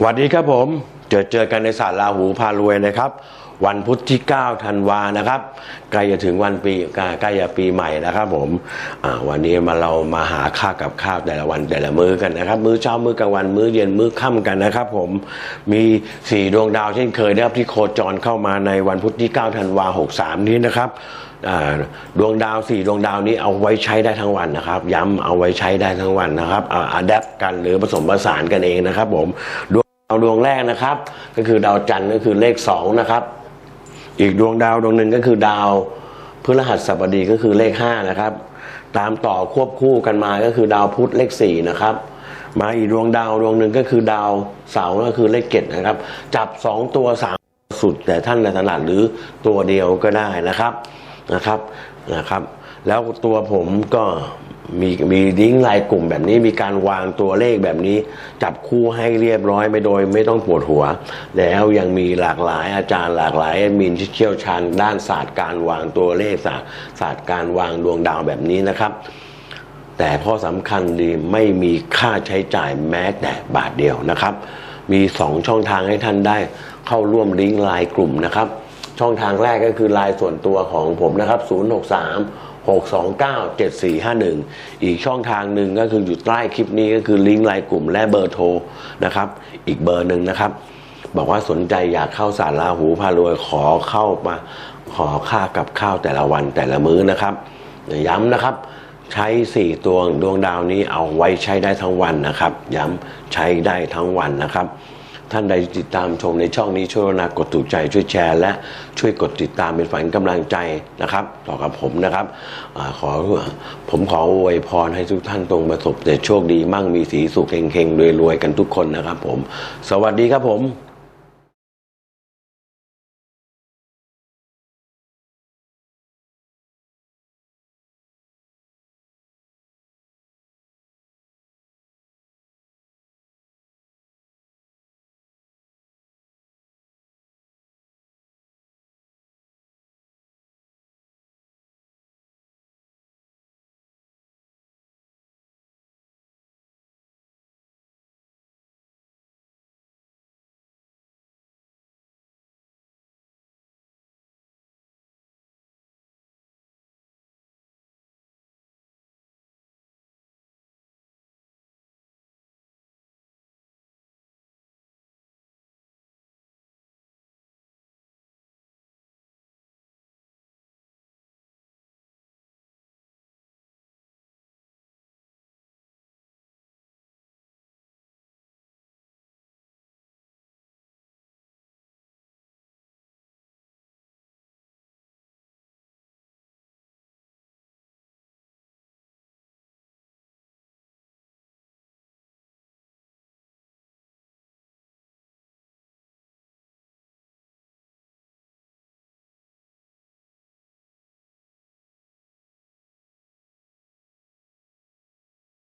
สวัสดีครับผมเจอเจอกันในศาสตร์ลาหูพารวยนะครับ วันพุธที่9ธันวานะครับใกล้จะถึงวันปีใกล้จะปีใหม่นะครับผมวันนี้มาเรามาหาค่ากับข้าวแต่ละวันแต่ละมื้อกันนะครับ มื้อเช้ามื้อกลางวันมื้อเย็นมื้อค่ำกันนะครับ ผมมีสี่ดวงดาวเช่นเคยนะครับที่โคจรเข้ามาในวันพุธที่9ธันวา63นี้นะครับดวงดาวสี่ดวงดาวนี้เอาไว้ใช้ได้ทั้งวันนะครับ ย้ำเอาไว้ใช้ได้ทั้งวันนะครับอัดแอปกันหรือผสมผสานกันเองนะครับผม ดาวดวงแรกนะครับ ก็คือดาวจันทร์ก็คือเลขสองนะครับ อีกดวงดาวดวงหนึ่งก็คือดาวพฤหัสบดีก็คือเลขห้านะครับ ตามต่อควบคู่กันมาก็คือดาวพุธเลขสี่นะครับ มาอีกดวงดาวดวงหนึ่งก็คือดาวเสาร์ก็คือเลขเจ็ดนะครับ จับสองตัวสามสุดแต่ท่านในถนัดหรือตัวเดียวก็ได้นะครับนะครับนะครับ แล้วตัวผมก็ มีมีลิงก์ไลน์กลุ่มแบบนี้มีการวางตัวเลขแบบนี้ จับคู่ให้เรียบร้อยไม่โดยไม่ต้องปวดหัว แล้วยังมีหลากหลายอาจารย์หลากหลายแอดมินที่เชี่ยวชาญด้านศาสตร์การวางตัวเลขศาสตร์ศาสตร์การวางดวงดาวแบบนี้นะครับ แต่ข้อสำคัญดีไม่มีค่าใช้จ่ายแม้แต่บาทเดียวนะครับ มี 2 ช่องทางให้ท่านได้ เข้าร่วมลิงก์ไลน์กลุ่มนะครับ ช่องทางแรกก็คือไลน์ส่วนตัวของผมนะครับ 063 629 7451 อีกช่องทางหนึ่งก็คืออยู่ใต้คลิปนี้ก็คือลิงก์ไลน์กลุ่มและเบอร์โทรนะครับ อีกเบอร์หนึ่งนะครับ บอกว่าสนใจอยากเข้าสารลาหูพารวยขอเข้ามาขอค่ากับข้าวแต่ละวันแต่ละมื้อนะครับ ย้ำนะครับใช้ 4 ตัวดวงดาวนี้เอาไว้ใช้ได้ทั้งวันนะครับ ย้ำใช้ได้ทั้งวันนะครับ ท่านใดติดตามชมในช่องนี้ช่วยรณากดถูกใจช่วยแชร์ และช่วยกดติดตามเป็นฝันกำลังใจนะครับ ต่อกับผมนะครับอขอผมขออวยพรให้ทุกท่านตรงประสบแต่โชคดีมั่งมีสีสุขเฮงๆรวยๆกันทุกคนนะครับ ผม สวัสดีครับผม